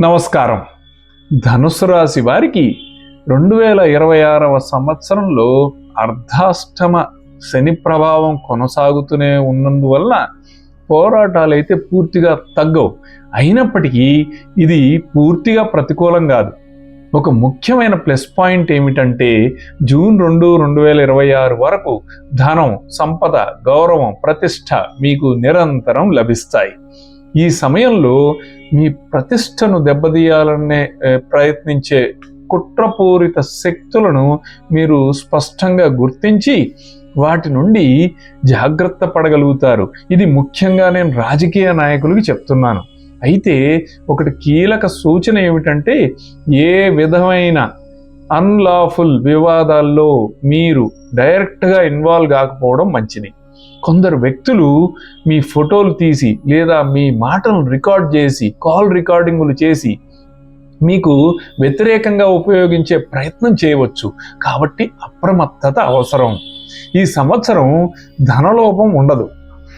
నమస్కారం. ధనుసు రాశి వారికి రెండు వేల ఇరవై ఆరవ సంవత్సరంలో అర్ధాష్టమ శని ప్రభావం కొనసాగుతూనే ఉన్నందువల్ల పోరాటాలు అయితే పూర్తిగా తగ్గవు. అయినప్పటికీ ఇది పూర్తిగా ప్రతికూలం కాదు. ఒక ముఖ్యమైన ప్లస్ పాయింట్ ఏమిటంటే జూన్ రెండు రెండు వేల ఇరవై ఆరు వరకు ధనం సంపద గౌరవం ప్రతిష్ట మీకు నిరంతరం లభిస్తాయి. ఈ సమయంలో మీ ప్రతిష్టను దెబ్బతీయాలనే ప్రయత్నించే కుట్రపూరిత శక్తులను మీరు స్పష్టంగా గుర్తించి వాటి నుండి జాగ్రత్త పడగలుగుతారు. ఇది ముఖ్యంగా నేను రాజకీయ నాయకులకి చెప్తున్నాను. అయితే ఒకటి కీలక సూచన ఏమిటంటే ఏ విధమైన అన్లాఫుల్ వివాదాల్లో మీరు డైరెక్ట్గా ఇన్వాల్వ్ కాకపోవడం మంచిది. కొందరు వ్యక్తులు మీ ఫోటోలు తీసి లేదా మీ మాటలను రికార్డ్ చేసి కాల్ రికార్డింగులు చేసి మీకు వ్యతిరేకంగా ఉపయోగించే ప్రయత్నం చేయవచ్చు. కాబట్టి అప్రమత్తత అవసరం. ఈ సంవత్సరం ధనలోపం ఉండదు.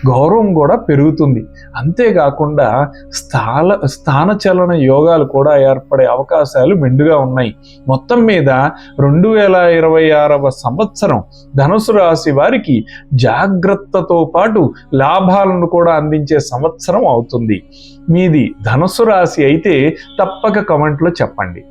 గౌరవం కూడా పెరుగుతుంది. అంతేకాకుండా స్థాల స్థానచలన యోగాలు కూడా ఏర్పడే అవకాశాలు మెండుగా ఉన్నాయి. మొత్తం మీద రెండు వేల ఇరవై ఆరవ సంవత్సరం ధనుసు రాశి వారికి జాగ్రత్తతో పాటు లాభాలను కూడా అందించే సంవత్సరం అవుతుంది. మీది ధనుసు రాశి అయితే తప్పక కమెంట్లో చెప్పండి.